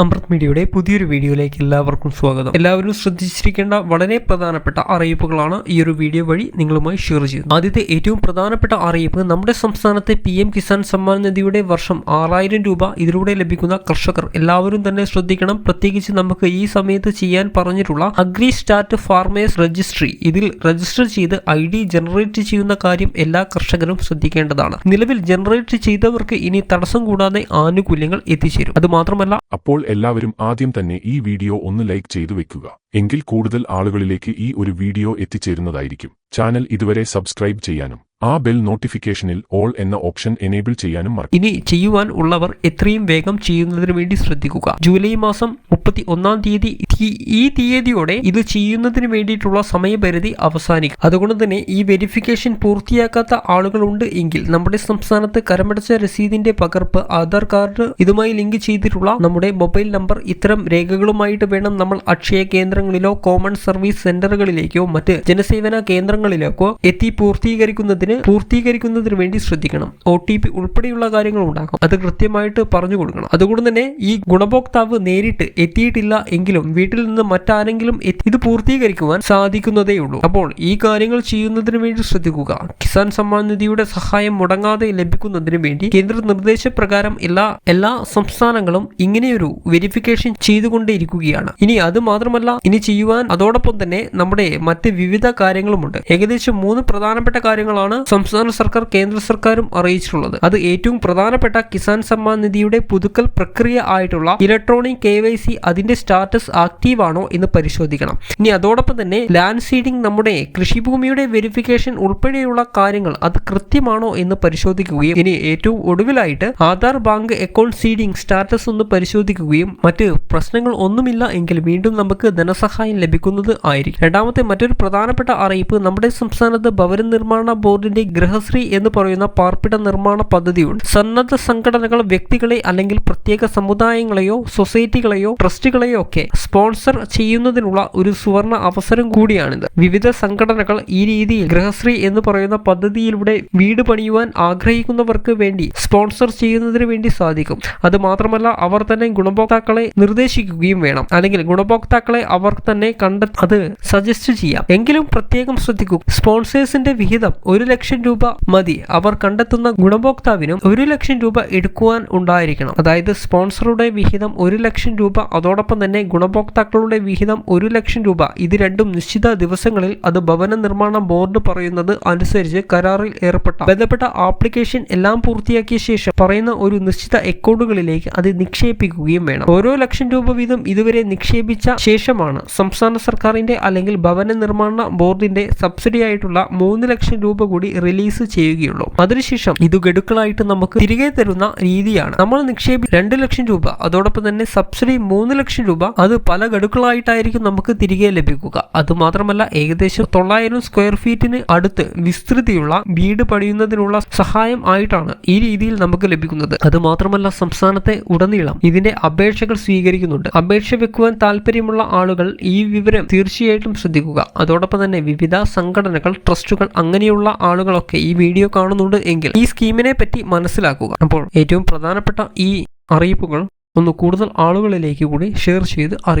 അമൃത് മീഡിയയുടെ പുതിയൊരു വീഡിയോയിലേക്ക് എല്ലാവർക്കും സ്വാഗതം. എല്ലാവരും ശ്രദ്ധിച്ചിരിക്കേണ്ട വളരെ പ്രധാനപ്പെട്ട അറിയിപ്പുകളാണ് ഈ ഒരു വീഡിയോ വഴി നിങ്ങളുമായി ഷെയർ ചെയ്യുന്നത്. ആദ്യത്തെ ഏറ്റവും പ്രധാനപ്പെട്ട അറിയിപ്പ് നമ്മുടെ സംസ്ഥാനത്തെ പി എം കിസാൻ സമ്മാൻ നിധിയുടെ വർഷം ആറായിരം രൂപ ഇതിലൂടെ ലഭിക്കുന്ന കർഷകർ എല്ലാവരും തന്നെ ശ്രദ്ധിക്കണം. പ്രത്യേകിച്ച് നമുക്ക് ഈ സമയത്ത് ചെയ്യാൻ പറഞ്ഞിട്ടുള്ള അഗ്രി സ്റ്റാർട്ട് ഫാർമേഴ്സ് രജിസ്ട്രി. ഇതിൽ രജിസ്റ്റർ ചെയ്ത് ഐ ഡി ജനറേറ്റ് ചെയ്യുന്ന കാര്യം എല്ലാ കർഷകരും ശ്രദ്ധിക്കേണ്ടതാണ്. നിലവിൽ ജനറേറ്റ് ചെയ്തവർക്ക് ഇനി തടസ്സം കൂടാതെ ആനുകൂല്യങ്ങൾ എത്തിച്ചേരും. അത് മാത്രമല്ല അപ്പോൾ എല്ലാവരും ആദ്യം തന്നെ ഈ വീഡിയോ ഒന്ന് ലൈക്ക് ചെയ്തു വെക്കുക. എങ്കിൽ കൂടുതൽ ആളുകളിലേക്ക് ഈ ഒരു വീഡിയോ എത്തിച്ചേരുന്നതായിരിക്കും. ചാനൽ ഇതുവരെ സബ്സ്ക്രൈബ് ചെയ്യാനും ആ ബെൽ നോട്ടിഫിക്കേഷനിൽ ഓൾ എന്ന ഓപ്ഷൻ എനേബിൾ ചെയ്യാനും മറക്കും ഇനി ചെയ്യുവാൻ ഉള്ളവർ എത്രയും വേഗം ചെയ്യുന്നതിന് വേണ്ടി ശ്രദ്ധിക്കുക. ജൂലൈ മാസം മുപ്പത്തി ഒന്നാം തീയതി ഈ- തീയതിയോടെ ഇത് ചെയ്യുന്നതിന് വേണ്ടിയിട്ടുള്ള സമയപരിധി അവസാനിക്കും. അതുകൊണ്ട് തന്നെ ഈ വെരിഫിക്കേഷൻ പൂർത്തിയാക്കാത്ത ആളുകളുണ്ട് എങ്കിൽ നമ്മുടെ സംസ്ഥാനത്ത് കരമടച്ച രസീതിന്റെ പകർപ്പ് ആധാർ കാർഡ് ഇതുമായി ലിങ്ക് ചെയ്തിട്ടുള്ള നമ്മുടെ മൊബൈൽ നമ്പർ ഇത്തരം രേഖകളുമായിട്ട് വേണം നമ്മൾ അക്ഷയ കേന്ദ്രങ്ങളിലോ കോമൺ സർവീസ് സെന്ററുകളിലേക്കോ മറ്റ് ജനസേവന കേന്ദ്രങ്ങളിലേക്കോ എത്തി പൂർത്തീകരിക്കുന്നതിന് പൂർത്തീകരിക്കുന്നതിന് വേണ്ടി ശ്രദ്ധിക്കണം. ഒ ടി പി ഉൾപ്പെടെയുള്ള കാര്യങ്ങൾ ഉണ്ടാകും അത് കൃത്യമായിട്ട് പറഞ്ഞു കൊടുക്കണം. അതുകൊണ്ട് തന്നെ ഈ ഗുണഭോക്താവ് നേരിട്ട് എത്തിയിട്ടില്ല എങ്കിലും വീട്ടിൽ നിന്ന് മറ്റാരെങ്കിലും ഇത് പൂർത്തീകരിക്കുവാൻ സാധിക്കുന്നതേ ഉള്ളൂ. അപ്പോൾ ഈ കാര്യങ്ങൾ ചെയ്യുന്നതിന് വേണ്ടി ശ്രദ്ധിക്കുക. കിസാൻ സമ്മാൻ നിധിയുടെ സഹായം മുടങ്ങാതെ ലഭിക്കുന്നതിന് വേണ്ടി കേന്ദ്ര നിർദ്ദേശപ്രകാരം എല്ലാ എല്ലാ സംസ്ഥാനങ്ങളും ഇങ്ങനെയൊരു വെരിഫിക്കേഷൻ ചെയ്തുകൊണ്ടേയിരിക്കുകയാണ്. ഇനി അത് മാത്രമല്ല ഇനി ചെയ്യുവാൻ അതോടൊപ്പം തന്നെ നമ്മുടെ മറ്റ് വിവിധ കാര്യങ്ങളുമുണ്ട്. ഏകദേശം മൂന്ന് പ്രധാനപ്പെട്ട കാര്യങ്ങളാണ് സംസ്ഥാന സർക്കാർ കേന്ദ്ര സർക്കാരും അറിയിച്ചിട്ടുള്ളത്. അത് ഏറ്റവും പ്രധാനപ്പെട്ട കിസാൻ സമ്മാൻ നിധിയുടെ പുതുക്കൽ പ്രക്രിയ ആയിട്ടുള്ള ഇലക്ട്രോണിക് കെ വൈ സി അതിന്റെ സ്റ്റാറ്റസ് ആക്റ്റീവ് ആണോ എന്ന് പരിശോധിക്കണം. ഇനി അതോടൊപ്പം തന്നെ ലാൻഡ് സീഡിംഗ് നമ്മുടെ കൃഷിഭൂമിയുടെ വെരിഫിക്കേഷൻ ഉൾപ്പെടെയുള്ള കാര്യങ്ങൾ അത് കൃത്യമാണോ എന്ന് പരിശോധിക്കുകയും ഇനി ഏറ്റവും ഒടുവിലായിട്ട് Aadhaar bank account seeding status ഒന്ന് പരിശോധിക്കുകയും മറ്റ് പ്രശ്നങ്ങൾ ഒന്നുമില്ല എങ്കിൽ വീണ്ടും നമുക്ക് ധനസഹായം ലഭിക്കുന്നത് ആയിരിക്കും. രണ്ടാമത്തെ മറ്റൊരു പ്രധാനപ്പെട്ട അറിയിപ്പ് നമ്മുടെ സംസ്ഥാനത്ത് ഭവന നിർമ്മാണ ബോർഡിന്റെ ഗൃഹശ്രീ എന്ന് പറയുന്ന പാർപ്പിട നിർമ്മാണ പദ്ധതിയുണ്ട്. സന്നദ്ധ സംഘടനകൾ വ്യക്തികളെ അല്ലെങ്കിൽ പ്രത്യേക സമുദായങ്ങളെയോ സൊസൈറ്റികളെയോ ട്രസ്റ്റുകളെയോ ഒക്കെ സ്പോൺസർ ചെയ്യുന്നതിനുള്ള ഒരു സുവർണ അവസരം കൂടിയാണിത്. വിവിധ സംഘടനകൾ ഈ രീതിയിൽ ഗൃഹശ്രീ എന്ന് പറയുന്ന പദ്ധതിയിലൂടെ വീട് പണിയുവാൻ ആഗ്രഹിക്കുന്നവർക്ക് വേണ്ടി സ്പോൺസർ ചെയ്യുന്നതിന് വേണ്ടി സാധിക്കും. അത് മാത്രമല്ല അവർ തന്നെ ഗുണഭോക്താക്കളെ നിർദ്ദേശിക്കുകയും വേണം. അല്ലെങ്കിൽ ഗുണഭോക്താക്കളെ അവർ തന്നെ കണ്ടെത്തി അത് സജസ്റ്റ് ചെയ്യാം. എങ്കിലും പ്രത്യേകം ശ്രദ്ധിക്കും സ്പോൺസേഴ്സിന്റെ വിഹിതം ഒരു ലക്ഷം രൂപ മതി. അവർ കണ്ടെത്തുന്ന ഗുണഭോക്താവിനും ഒരു ലക്ഷം രൂപ എടുക്കുവാൻ ഉണ്ടായിരിക്കണം. അതായത് സ്പോൺസറുടെ വിഹിതം ഒരു ലക്ഷം രൂപ അതോടൊപ്പം തന്നെ ഗുണഭോക്താക്കളുടെ വിഹിതം ഒരു ലക്ഷം രൂപ. ഇത് രണ്ടും നിശ്ചിത ദിവസങ്ങളിൽ അത് ഭവന നിർമ്മാണ ബോർഡ് പറയുന്നത് അനുസരിച്ച് കരാറിൽ ഏർപ്പെട്ട ബന്ധപ്പെട്ട ആപ്ലിക്കേഷൻ എല്ലാം പൂർത്തിയാക്കിയ ശേഷം പറയുന്ന ഒരു നിശ്ചിത അക്കൗണ്ടുകളിലേക്ക് അത് നിക്ഷേപിക്കുകയും വേണം. ഓരോ ലക്ഷം രൂപ വീതം ഇതുവരെ നിക്ഷേപിച്ച ശേഷമാണ് സംസ്ഥാന സർക്കാരിന്റെ അല്ലെങ്കിൽ ഭവന നിർമ്മാണ ബോർഡിന്റെ സബ്സിഡി ആയിട്ടുള്ള മൂന്ന് ലക്ഷം രൂപ കൂടി റിലീസ് ചെയ്യുകയുള്ളൂ. അതിനുശേഷം ഇത് ഗഡുക്കളായിട്ട് നമുക്ക് തിരികെ തരുന്ന രീതിയാണ്. നമ്മൾ നിക്ഷേപി രണ്ട് ലക്ഷം രൂപ അതോടൊപ്പം തന്നെ സബ്സിഡി മൂന്ന് ലക്ഷം രൂപ അത് പല ഗഡുക്കളായിട്ടായിരിക്കും നമുക്ക് തിരികെ ലഭിക്കുക. അത് മാത്രമല്ല ഏകദേശം തൊള്ളായിരം സ്ക്വയർ ഫീറ്റിന് അടുത്ത് വിസ്തൃതിയുള്ള വീട് പണിയുന്നതിനുള്ള സഹായം ആയിട്ടാണ് ഈ രീതിയിൽ നമുക്ക് ലഭിക്കുന്നത്. അത് മാത്രമല്ല സംസ്ഥാനത്തെ ഉടനീളം ഇതിന്റെ അപേക്ഷകൾ സ്വീകരിക്കുന്നുണ്ട്. അപേക്ഷ വെക്കുവാൻ താല്പര്യമുള്ള ആളുകൾ ഈ വിവരം തീർച്ചയായിട്ടും ശ്രദ്ധിക്കുക. അതോടൊപ്പം തന്നെ വിവിധ സംഘടനകൾ ട്രസ്റ്റുകൾ അങ്ങനെയുള്ള ആളുകളൊക്കെ ഈ വീഡിയോ കാണുന്നുണ്ട് എങ്കിൽ ഈ സ്കീമിനെ പറ്റി മനസ്സിലാക്കുക. അപ്പോൾ ഏറ്റവും പ്രധാനപ്പെട്ട ഈ അറിയിപ്പുകൾ ഒന്ന് കൂടുതൽ ആളുകളിലേക്ക് കൂടി ഷെയർ ചെയ്ത് അറിയിക്കുക